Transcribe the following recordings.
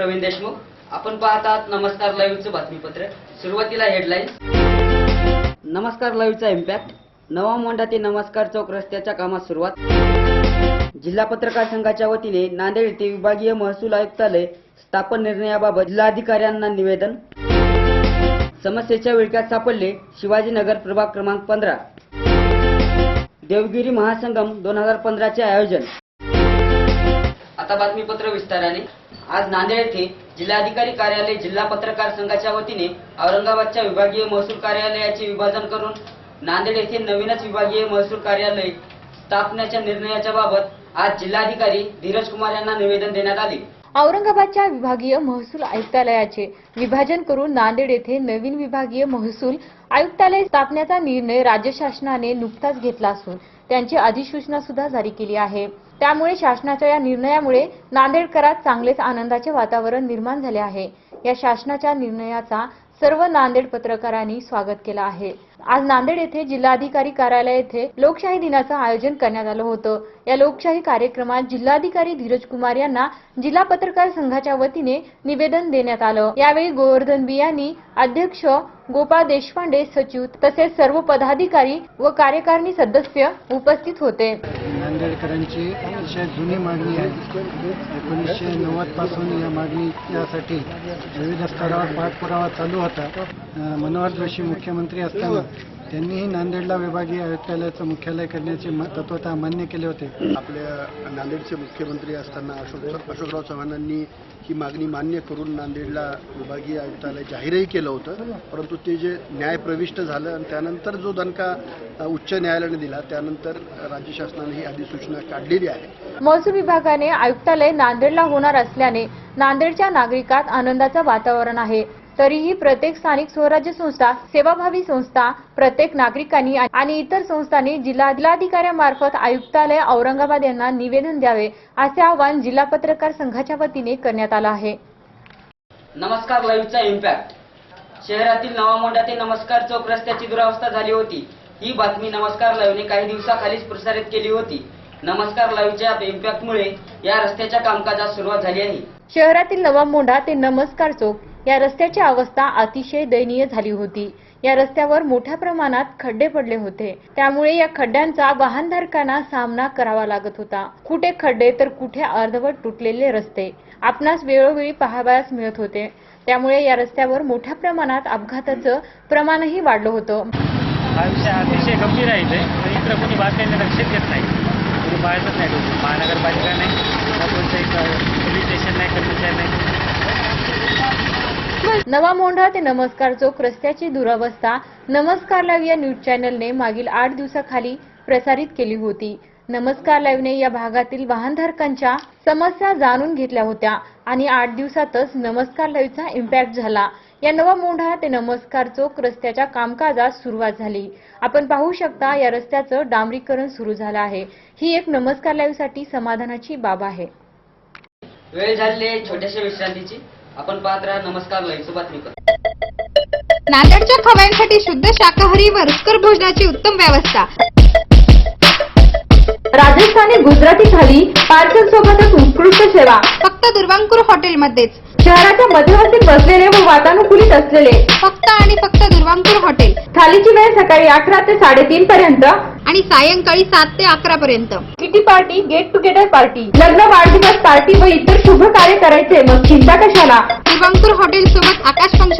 प्रवीण देशमुख. आपण पाहत आहात नमस्कार लाईव्हचं बातमीपत्र. सुरुवातीला हेडलाईन्स नमस्कार लाईव्हचा इम्पॅक्ट नवा मोंडा ते नमस्कार चौक रस्त्याच्या कामात सुरुवात. जिल्हा पत्रकार संघाच्या वतीने नांदेड येथे विभागीय महसूल आयुक्तालय स्थापन निर्णयाबाबत जिल्हाधिकाऱ्यांना निवेदन. समस्येच्या विळख्यात सापडले शिवाजीनगर प्रभाग क्रमांक पंधरा. देवगिरी महासंगम दोन हजार पंधराचे आयोजन. आता बातमीपत्र विस्ताराने. आज नांदेड येथे जिल्हाधिकारी कार्यालय जिल्हा पत्रकार संघाच्या वतीने औरंगाबादच्या विभागीय महसूल कार्यालयाचे विभाजन करून नांदेड येथे नवीनच विभागीय महसूल कार्यालय स्थापण्याच्या निर्णयाच्या बाबत आज जिल्हाधिकारी धीरज कुमार यांना निवेदन देण्यात आले. औरंगाबादच्या विभागीय महसूल आयुक्तालयाचे विभाजन करून नांदेड येथे नवीन विभागीय महसूल आयुक्तालय स्थापण्याचा निर्णय राज्य शासनाने नुकताच घेतला असून त्यांची अधिसूचना सुद्धा जारी केली आहे. त्यामुळे शासनाच्या या निर्णयामुळे नांदेडकरात चांगलेच आनंदाचे वातावरण निर्माण झाले आहे. या शासनाच्या निर्णयाचा सर्व नांदेड पत्रकारांनी स्वागत केलं आहे. आज नांदेड येथे जिल्हाधिकारी कार्यालय येथे लोकशाही दिनाचं आयोजन करण्यात आलं होतं. या लोकशाही कार्यक्रमात जिल्हाधिकारी धीरज कुमार यांना जिल्हा पत्रकार संघाच्या वतीने निवेदन देण्यात आलं. यावेळी गोवर्धन बियानी अध्यक्ष गोपाळ देशपांडे सचिव तसेच सर्व पदाधिकारी व कार्यकारिणी सदस्य उपस्थित होते. नांदेडकरांची अतिशय जुनी मागणी आहे. एकोणीसशे नव्वदपासून या मागणीसाठी विविध स्तरावर पाठपुरावा चालू होता. मनोहर जोशी मुख्यमंत्री असताना त्यांनीही नांदेडला विभागीय आयुक्तालयाचं मुख्यालय करण्याचे तत्वतः मान्य केले होते. आपल्या नांदेडचे मुख्यमंत्री असताना अशोक अशोकराव चव्हाणांनी ही मागणी मान्य करून नांदेडला विभागीय आयुक्तालय जाहीरही केलं होतं. परंतु ते जे न्याय प्रविष्ट झालं आणि त्यानंतर जो दणका उच्च न्यायालयाने दिला त्यानंतर राज्य शासनाने ही अधिसूचना काढलेली आहे. महसूल विभागाने आयुक्तालय नांदेडला होणार असल्याने नांदेडच्या नागरिकात आनंदाचं वातावरण आहे. तरीही प्रत्येक स्थानिक स्वराज्य संस्था सेवाभावी संस्था प्रत्येक नागरिकांनी आणि इतर संस्थांनी जिल्हा जिल्हाधिकाऱ्यांमार्फत आयुक्तालय औरंगाबाद यांना निवेदन द्यावे असे आवाहन जिल्हा पत्रकार संघाच्या वतीने करण्यात आलं आहे. नमस्कार लाईव्हचा इम्पॅक्ट शहरातील नवामोंडा ते नमस्कार चौक रस्त्याची दुरावस्था झाली होती. ही बातमी नमस्कार लाईव्हने काही दिवसाखालीच प्रसारित केली होती. नमस्कार लाईव्हच्या इम्पॅक्टमुळे या रस्त्याच्या कामकाजास सुरुवात झाली आहे. शहरातील नवा मोंढा ते नमस्कार चौक या रस्त्याची अवस्था अतिशय दयनीय झाली होती. या रस्त्यावर मोठ्या प्रमाणात खड्डे पडले होते. त्यामुळे या खड्ड्यांचा वाहनधारकांना सामना करावा लागत होता. कुठे खड्डे तर कुठे अर्धवट तुटलेले रस्ते. आपणास वेळोवेळी पाहावयास मिळत होते. त्यामुळे या रस्त्यावर मोठ्या प्रमाणात अपघाताचं प्रमाणही वाढलं होतं. हा विषय अतिशय गंभीर आहे इथे. पण कोणी बातम्यांना लक्ष देत नाही. कोणी पाहतच नाही. महानगरपालिका नाही. कोणतं एक पोलीस स्टेशन नाही कर्मचारी नाही. नवा मोंढा ते नमस्कार चौक रस्त्याची दुरावस्था. नमस्कार लाईव्ह या न्यूज चॅनलने मागील आठ दिवसाखाली प्रसारित केली होती. नमस्कार लाईव्हने या भागातील वाहनधारकांच्या समस्या जाणून घेतल्या होत्या आणि आठ दिवसातच नमस्कार लाईव्हचा इम्पॅक्ट झाला. या नवा मोंढा ते नमस्कार चौक रस्त्याच्या कामकाजास सुरुवात झाली. आपण पाहू शकता या रस्त्याचं डांबरीकरण सुरू झालं आहे. ही एक नमस्कार लाईव्हसाठी समाधानाची बाब आहे. वेळ झाली छोट्याशा विश्रांतीची. आपण पाहत राहा नमस्कार लाईव्ह बातमीपत्र नांदेडच्या खव्यांसाठी शुद्ध शाकाहारी व रुचकर भोजनाची उत्तम व्यवस्था. राजस्थानी गुजराती थाली पार्सल सोबतच उत्कृष्ट सेवा. फक्त दुर्वांकुर हॉटेलमध्येच. शहराच्या मध्यवर्ती बसलेले व वातानुकूलित असलेले. फक्त आणि फक्त दुर्वांकुर हॉटेल. थालीची वेळ सकाळी अकरा ते साडेतीन पर्यंत. आणि सायंकाळी सात ते अकरा पर्यंत. Kitty party get together party. लग्न वाढदिवस पार्टी व इतर शुभ कार्य करायचे मग चिंता कशाला? दुर्वांकुर हॉटेल सोबत आकाश function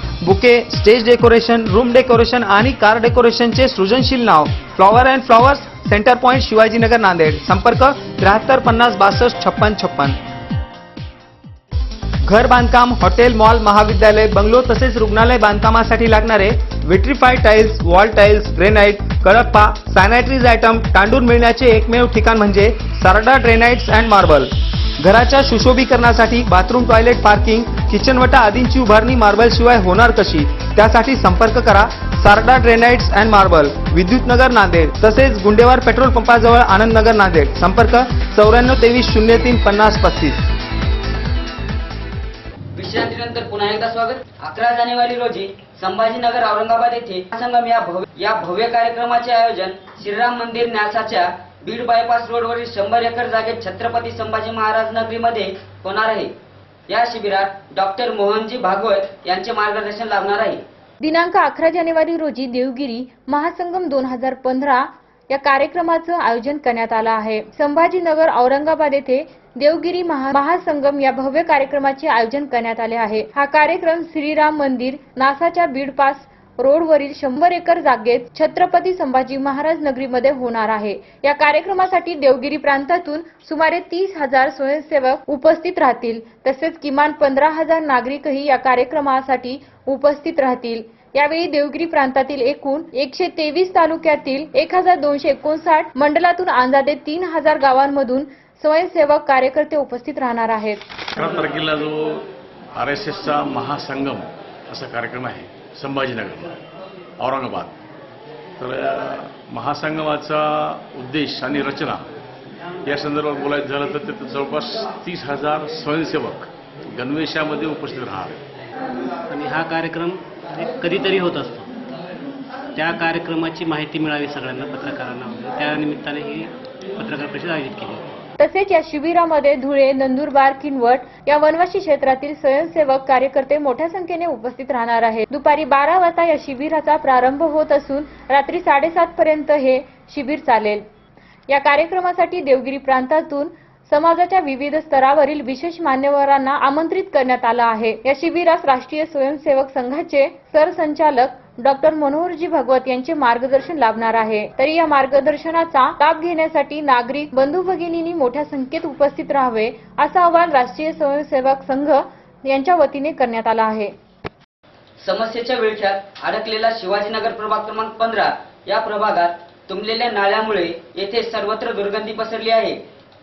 bouquet stage decoration room decoration आणि कार डेकोरेशनचे सृजनशील नाव. Flower and flowers centre point Shivajinagar Nanded. संपर्क त्र्याहत्तर पन्नास बासष्ट छप्पन छप्पन. घर बांधकाम हॉटेल मॉल महाविद्यालय बंगलो तसेच रुग्णालय बांधकामासाठी लागणारे vitrify tiles wall tiles granite Kadappa sanitaries item तांडून मिळण्याचे एकमेव ठिकाण म्हणजे सारडा ड्रेनाइट्स अँड मार्बल. घराच्या सुशोभीकरणासाठी बाथरूम टॉयलेट पार्किंग किचनवटा आदींची उभारणी मार्बल शिवाय होणार कशी? त्यासाठी संपर्क करा. Sarda granites and marble Vidyutnagar Nanded तसेच गुंडेवार पेट्रोल पंपाजवळ आनंदनगर नांदेड. संपर्क चौऱ्याण्णव तेवीस शून्य तीन पन्नास पस्तीस. विश्रांतीनंतर पुन्हा एकदा स्वागत. अकरा जानेवारी रोजी संभाजीनगर औरंगाबाद येथे संगम या भव्य या भव्य कार्यक्रमाचे आयोजन श्रीराम मंदिर न्यासाच्या बीड बायपास रोडवरील शंभर एकर जागेत छत्रपती संभाजी महाराज नगरीमध्ये होणार आहे. या शिबिरात डॉक्टर मोहनजी भागवत यांचे मार्गदर्शन लाभणार आहे. दिनांक अकरा जानेवारी रोजी देवगिरी महासंगम दोन हजार पंधरा या कार्यक्रमाचं आयोजन करण्यात आलं आहे. संभाजीनगर औरंगाबाद येथे देवगिरी महा महासंगम या भव्य कार्यक्रमाचे आयोजन करण्यात आले आहे. हा कार्यक्रम श्रीराम मंदिर नासाच्या बीड पास रोडवरील शंभर एकर जागेत छत्रपती संभाजी महाराज नगरीमध्ये होणार आहे. या कार्यक्रमासाठी देवगिरी प्रांतातून सुमारे तीस हजार स्वयंसेवक उपस्थित राहतील. तसेच किमान पंधरा हजार नागरिकही या कार्यक्रमासाठी उपस्थित राहतील. यावेळी देवगिरी प्रांतातील एकूण एकशे तेवीस तालुक्यातील एक हजार दोनशे एकोणसाठ मंडलातून अंदाजे तीन हजार गावांमधून स्वयंसेवक कार्यकर्ते उपस्थित राहणार आहेत. तारखेला जो आर एस एसचा महासंगम असा कार्यक्रम आहे संभाजीनगरला औरंगाबाद. तर महासंगमाचा उद्देश आणि रचना या संदर्भात बोलायचं झालं तर त्यात जवळपास तीस हजार स्वयंसेवक गणवेशामध्ये उपस्थित राहणार आणि हा कार्यक्रम कधीतरी होत असतो. त्या कार्यक्रमाची माहिती मिळावी सगळ्यांना पत्रकारांना. त्यानिमित्ताने त्या निमित्ताने ही पत्रकार परिषद आयोजित केली. होती तसेच या शिबिरामध्ये धुळे नंदुरबार किनवट या वनवासी क्षेत्रातील स्वयंसेवक कार्यकर्ते मोठ्या संख्येने उपस्थित राहणार आहेत. दुपारी बारा वाजता या शिबिराचा प्रारंभ होत असून रात्री साडेसात पर्यंत हे शिबिर चालेल. या कार्यक्रमासाठी देवगिरी प्रांतातून समाजाच्या विविध स्तरावरील विशेष मान्यवरांना आमंत्रित करण्यात आलं आहे. या शिबिरास राष्ट्रीय स्वयंसेवक संघाचे सरसंचालक डॉक्टर मनोहरजी भगवत यांचे मार्गदर्शन लाभणार आहे. तरी या मार्गदर्शनाचा लाभ घेण्यासाठी नागरिक बंधू भगिनींनी मोठ्या संख्येत उपस्थित राहावे असा आवाहन राष्ट्रीय स्वयंसेवक संघ यांच्या वतीने करण्यात आला आहे. समस्येच्या विळख्यात अडकलेला शिवाजीनगर प्रभाग क्रमांक पंधरा या प्रभागात तुंबलेल्या नाळ्यामुळे येथे सर्वत्र दुर्गंधी पसरली आहे.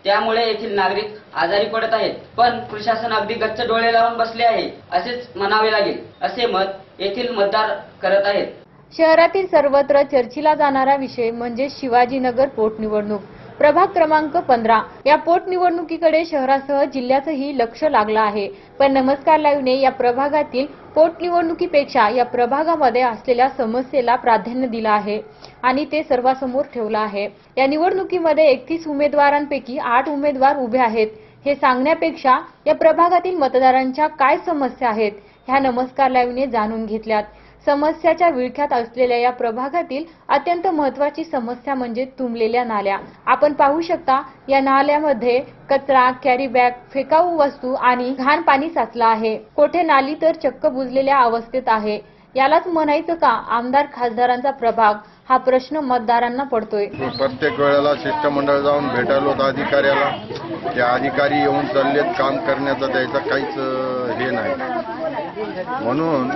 त्यामुळे येथील नागरिक आजारी पडत आहेत पण प्रशासन अगदी गच्च डोळे लावून बसले आहे असेच म्हणावे लागेल. असे मत येथील मतदार करत आहेत. शहरातील सर्वत्र चर्चेला जाणारा विषय म्हणजे शिवाजीनगर पोटनिवडणूक प्रभाग क्रमांक पंधरा. या पोटनिवडणुकीकडे शहरासह जिल्ह्याचंही लक्ष लागलं आहे. पण नमस्कार लाईव्हने या प्रभागातील पोटनिवडणुकीपेक्षा या प्रभागामध्ये असलेल्या समस्येला प्राधान्य दिलं आहे आणि ते सर्वांसमोर ठेवलं आहे. या निवडणुकीमध्ये एकतीस उमेदवारांपैकी आठ उमेदवार उभे आहेत. हे सांगण्यापेक्षा या प्रभागातील मतदारांच्या काय समस्या आहेत? ह्या नमस्कार लाईव्हने जाणून घेतल्यात. समस्याच्या विळख्यात असलेल्या या प्रभागातील अत्यंत महत्वाची समस्या म्हणजे तुंबलेल्या नाल्या. आपण पाहू शकता या नाल्यामध्ये कचरा कॅरी बॅग फेकाऊ वस्तू आणि घाण पाणी साचलं आहे. कोठे नाली तर चक्क बुजलेल्या अवस्थेत आहे. यालाच म्हणायचं का? आमदार खासदारांचा प्रभाग हा प्रश्न मतदारांना पडतोय. प्रत्येक वेळेला शिष्टमंडळ जाऊन भेटायलो होतं अधिकाऱ्याला. त्या अधिकारी येऊन चाललेत काम करण्याचा त्याचा काहीच हे नाही. म्हणून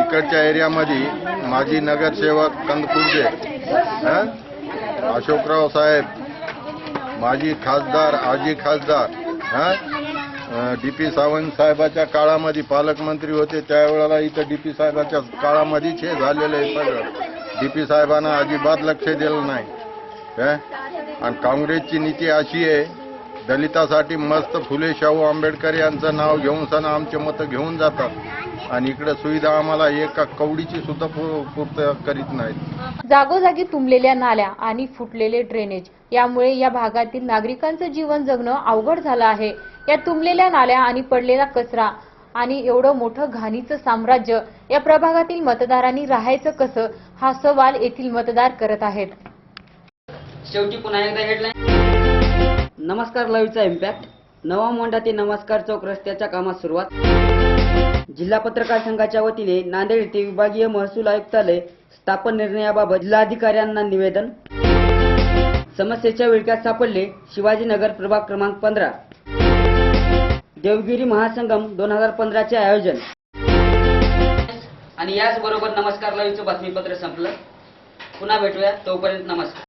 इकडच्या एरियामध्ये माजी नगरसेवक कंदकुर्जे अशोकराव साहेब माजी खासदार आजी खासदार डी पी सावंत साहेबाच्या काळामध्ये पालकमंत्री होते त्यावेळेला इथं डी पी साहेबाच्या काळामध्येच हे झालेलं आहे सगळं. डी पी साहेबांना अजिबात लक्ष दिलं नाही आणि काँग्रेसची नीती अशी आहे दलितासाठी मस्त फुले शाहू आंबेडकर यांचं नाव घेऊन सण आमचे मतं घेऊन जातात. आणि इकडे सुविधा आम्हाला एका कवडीची सुद्धा पूर्त करीत नाहीत. जागोजागी तुंबलेल्या नाल्या आणि फुटलेले ड्रेनेज यामुळे या भागातील नागरिकांचं जीवन जगणं अवघड झालं आहे. या तुंबलेल्या नाल्या आणि पडलेला कचरा आणि एवढं मोठं घाणीचं साम्राज्य या प्रभागातील मतदारांनी राहायचं कसं? हा सवाल येथील मतदार करत आहेत. शेवटी पुन्हा एकदा हेडलाईन नमस्कार लाईव्हचा इम्पॅक्ट नवा मोंढा ते नमस्कार चौक रस्त्याच्या कामात सुरुवात. जिल्हा पत्रकार संघाच्या वतीने नांदेड येथे विभागीय महसूल आयुक्तालय स्थापन निर्णयाबाबत जिल्हाधिकाऱ्यांना निवेदन. समस्येच्या विळक्यात सापडले शिवाजीनगर प्रभाग क्रमांक पंधरा. देवगिरी महासंगम दोन हजार पंधराचे आयोजन. आणि याचबरोबर नमस्कार लाईव्हचं बातमीपत्र संपलं. पुन्हा भेटूया. तोपर्यंत नमस्कार.